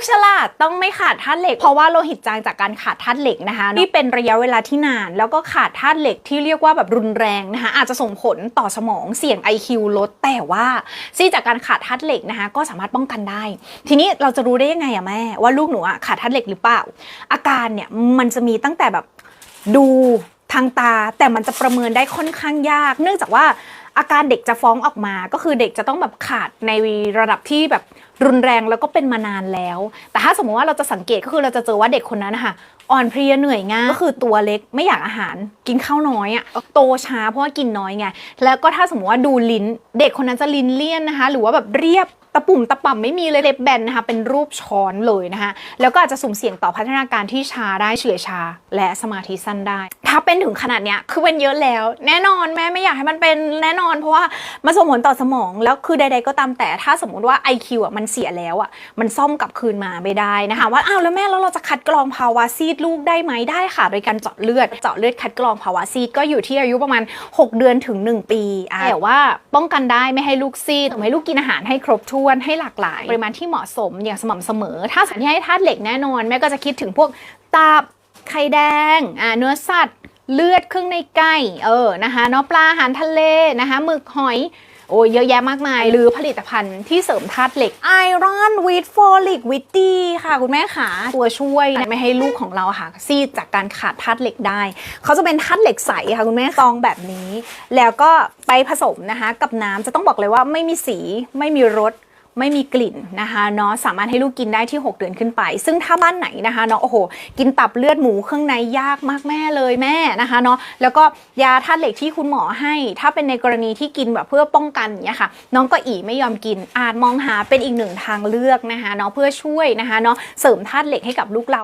กฉลาดต้องไม่ขาดธาตุเหล็ก เพราะว่าโลหิตจางจากการขาดธาตุเหล็กนะคะนี่เป็นระยะเวลาที่นาน แล้วก็ขาดธาตุเหล็กที่เรียกว่าแบบรุนแรงนะคะอาจจะส่งผลต่อสมองเสี่ยง IQ ลด แต่ว่าซี่จากการขาดธาตุเหล็กนะคะก็สามารถป้องกันได้ ทีนี้เราจะรู้ได้ยังไงอะแม่ว่าลูกหนูอะขาดธาตุเหล็กหรือเปล่า อาการเนี่ยมันจะมีตั้งแต่แบบดูทางตาแต่มันจะประเมินได้ค่อนข้างยาก เนื่องจากว่า อาการเด็กจะฟ้องออกมา ก็คือเด็กจะต้องแบบขาดในระดับที่แบบรุนแรงแล้วก็เป็นมานานแล้ว แต่ถ้าสมมติว่าเราจะสังเกตก็คือเราจะเจอว่าเด็กคนนั้นนะคะอ่อนเพลียเหนื่อยง่ายก็คือตัวเล็กไม่อยากอาหารกินข้าวน้อยอะ่ะโตช้าเพราะว่ากินน้อยไงแล้วก็ถ้าสมมติว่าดูลิ้น เด็กคนนั้นจะลิ้นเลี่ยนนะคะ หรือว่าแบบเรียบ ตะปุ่มตะป่ำไม่มีเลยเล็บแบนนะคะเป็นรูปช้อนเลยนะคะแล้วก็อาจจะสุ่มเสี่ยงต่อพัฒนาการที่ชาได้เฉื่อยชา และสมาธิสั้นได้ ถ้าเป็นถึงขนาดเนี้ยคือเป็นเยอะแล้ว แน่นอนแม่ไม่อยากให้มันเป็นแน่นอนเพราะว่ามันส่งผลต่อสมองแล้วคือใด ๆ ก็ตามแต่ถ้าสมมติว่า IQ อะมันเสียแล้วอะมันซ่อมกลับคืนมาไม่ได้นะคะว่าอ้าวแล้วแม่แล้วเราจะคัดกรองภาวะซีดลูกได้ไหมได้ค่ะ โดยการเจาะเลือดเจาะเลือดคัดกรองภาวะซีดก็อยู่ที่อายุประมาณ 6 เดือนถึง 1 ปีแต่ว่าป้องกันได้ไม่ให้ลูกซีดทำให้ลูกกินอาหารให้ครบถ้วนให้หลากหลาย ปริมาณที่เหมาะสมอย่างสม่ำเสมอ ถ้าสารที่ให้ธาตุเหล็กแน่นอน แม่ก็จะคิดถึงพวกตับไข่แดงอ่าเนื้อสัตว์ เลือดเครื่องในไก่เออนะคะเนาะปลาอาหารทะเลนะคะหมึกหอยโอ้ยเยอะแยะมากมาย หรือผลิตภัณฑ์ที่เสริมธาตุเหล็กไอรอนวิตโฟลิกวิตตี้ค่ะ คุณแม่ขาตัวช่วยไม่ให้ลูกของเราค่ะ ซีดจากการขาดธาตุเหล็กได้ เขาจะเป็นธาตุเหล็กใสค่ะ คุณแม่ซองแบบนี้ แล้วก็ไปผสมนะคะ กับน้ำจะต้องบอกเลยว่าไม่มีสีไม่มีรส ไม่มีกลิ่นนะคะเนาะสามารถให้ลูกกินได้ที่ 6 เดือนขึ้นไป ซึ่งถ้าบ้านไหนนะคะเนาะโอ้โห กินตับเลือดหมูเครื่องในยากมากแม่เลยแม่นะคะเนาะแล้วก็ยาธาตุเหล็กที่คุณหมอให้ ถ้าเป็นในกรณีที่กินแบบเพื่อป้องกันอย่างเงี้ยค่ะ น้องก็อีไม่ยอมกิน อาจมองหาเป็นอีกหนึ่งทางเลือกนะคะเนาะเพื่อช่วยนะคะเนาะเสริมธาตุเหล็กให้กับลูกเรา